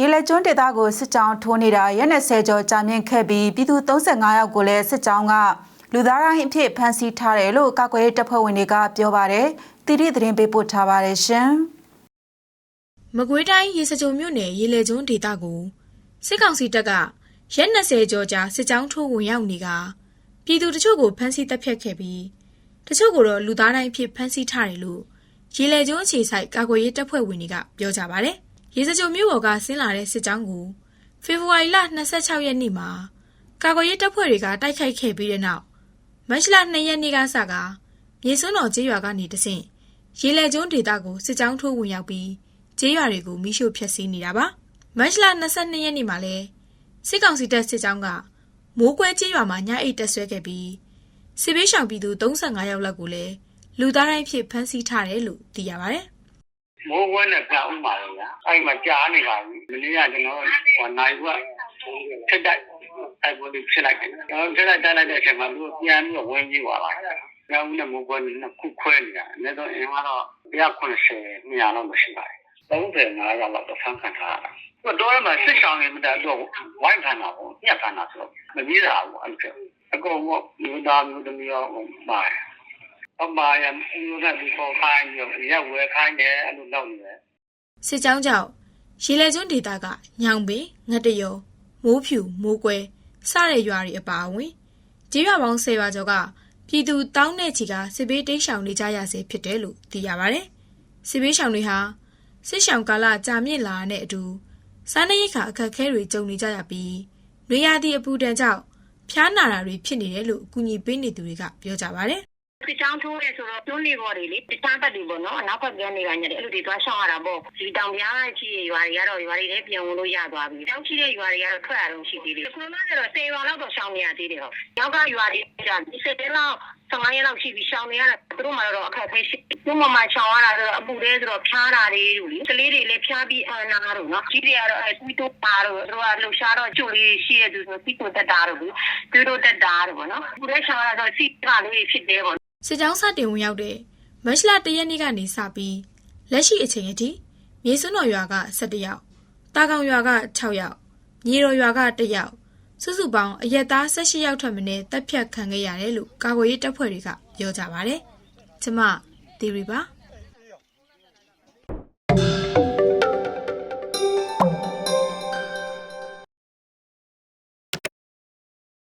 ရေလက်ကျွန်းဒေသကိုစစ်ကြောင်းထိုးနေတာရက်20ကျော်ကြာမြင့်ခဲ့ပြီးပြည်သူ35ယောက်ကိုလည်းစစ်ကြောင်းကလူသားရိုင်းအဖြစ်ဖမ်းဆီးထားတယ်လို့ကာကွယ်ရေးတပ်ဖွဲ့ဝင်တွေကပြောပါတယ်။တိတိသတင်းပေးပို့ထားပါတယ်ရှင်။မကွေးတိုင်းရေစကြိုမြို့နယ်ရေလေကျွန်းဒေသကိုစစ်ကောင်စီတပ်ကရက်20ကျော်ကြာစစ်ကြောင်းထိုးဝင်ရောက်နေကပြည်သူတချို့ကိုဖမ်းဆီးတပ်ဖြတ်ခဲ့ပြီးတချို့ကိုတော့လူသားတိုင်းဖြစ်ဖမ်းဆီးထားတယ်လို့ရေလေကျွန်းအခြေဆိုင်ကာကွယ်ရေးတပ်ဖွဲ့ဝင်တွေကပြောကြပါတယ်။ ရေစကြိုမြို့ပေါ်ကဆင်းလာတဲ့စစ်ကြောင်းကိုဖေဖော်ဝါရီလ26ရက်နေ့မှာကာကွယ်ရေးတပ်ဖွဲ့တွေကတိုက်ခိုက်ခဲ့ပြီးတဲ့နောက်မတ်လ2ရက်နေ့ကစကမြေစွန်းတော်ကျေးရွာကနေတဆင့်ရေလေကျွန်းဒေသကိုစစ်ကြောင်းထိုးဝင်ရောက်ပြီးကျေးရွာတွေကိုမိရှို့ဖျက်ဆီးနေတာပါမတ်လ22ရက်နေ့မှာလဲစစ်ကောင်စီတပ်စစ်ကြောင်းကမိုးကွဲကျေးရွာမှာညအိတ်တက်ဆွဲခဲ့ပြီးစစ်ဘေးရှောင်ပြည်သူ35ယောက်လောက်ကိုလည်းလူသားတိုင်းဖြစ်ဖမ်းဆီးထားတယ်လို့သိရပါတယ် မိုးဝဲနဲ့ပြအောင်ပါလေဗျာအဲ့မှာကြားနေပါပြီမနေ့ကကျွန်တော်ဟိုနိုင်ကထက်တိုက်အဲ့ဘုလေးဖြစ်လိုက်တယ်ကျွန်တော်ထက်တိုက်တိုက်လိုက်တဲ့အချိန်မှာသူပြန်ပြီးဝင်ကြည့်သွားလိုက်ကျောင်းနဲ့မိုးကွဲနှစ်ခုခွဲနေတာအနည်းဆုံးအင်ကတော့190နေရာလောက်မရှိပါဘူး35ရောက်လောက်တော့ဆန်းခံထားရတာသူတော့မှစစ်ဆောင်နေမှတော့ဝိုင်းခံတာပေါ့ညက်ခံတာဆိုတော့မပြေးတာဘူးအဲ့လိုအကုန်ကမြို့သားမြို့သမီးရောပါတယ် အမရမျိုးနဲ့ဒီပေါ်ခိုင်းပြီးရက်ဝဲခိုင်းတယ်အဲ့လိုလုပ်နေတယ်စစ်ကြောင်းကြောင့်ရေလေကျွန်းဒေသကညောင်ပင်ငတ်တရုံမိုးဖြူမိုးကွဲစတဲ့ရွာတွေအပါအဝင်ကျေးရွာပေါင်း10ရွာကျော်ကပြည်သူတောင်းနဲ့ချီကစစ်ဘေးတိမ်းရှောင်နေကြရဆဲဖြစ်တယ်လို့သိရပါတယ်စစ်ဘေးရှောင်တွေဟာစစ်ရှောင်ကာလကြာမြင့်လာတဲ့အတူစားနပ်ရိက္ခာအခက်အခဲတွေကြုံနေကြရပြီးနွေရာသီအပူဒဏ်ကြောင့်ဖျားနာတာတွေဖြစ်နေတယ်လို့အကူအညီပေးနေသူတွေကပြောကြပါတယ် စစ်ချောင်းထိုးရဲဆိုတော့တွန်းနေပေါ်တွေလေတခြားဘက်တွေပေါ့နော်အနောက်ဘက်ပြန်နေတာညတယ်အဲ့လိုတွေသွားရှောင်းရတာပေါ့ဒီတောင်ပြားချီရွာတွေကတော့ရွာတွေထဲပြန်ဝင်လို့ရသွားပြီတောင်ချီတဲ့ရွာတွေကတော့ထွက်ရတော့ရှိသေးတယ်ခုနကကျတော့10ရွာလောက်တော့ရှောင်းနေရသေးတယ်ဟုတ်နောက်ကရွာတွေကျ10တဲလောက်15ရက်လောက်ရှိပြီရှောင်းနေရတာသူတို့မှတော့အခက်ခဲရှိသူ့မမရှောင်းရတာဆိုတော့အပူတဲဆိုတော့ဖျားတာတွေလို့လေကလေးတွေလည်းဖျားပြီးအနာတော့နော်ကြီးတွေကတော့အဲကွီတိုပါတော့သူတို့ကလှူရှားတော့ကျိုလေးရှိရသူဆိုကွီတိုတက်တာတော့လေသူတို့တက်တာတော့ဗောနော်အပူတဲရှောင်းရတော့စီကလေးဖြစ်တယ်ဗောစစ်ကြောင်းစတင်ဝင်ရောက်တဲ့မတ်လ၁ရက်နေ့ကနေစပြီးလက်ရှိအချိန်အထိမြေစွန်းတော်ရွာက17ယောက်တာကောင်ရွာက6ယောက်ညီတော်ရွာက1ယောက် စုစုပေါင်းအရက်သား18ယောက်ထပ်မင်းတပ်ဖြတ်ခံခဲ့ရတယ်လို့ကာကွယ်ရေးတပ်ဖွဲ့တွေကပြောကြပါတယ်။ကျမသီရီပါ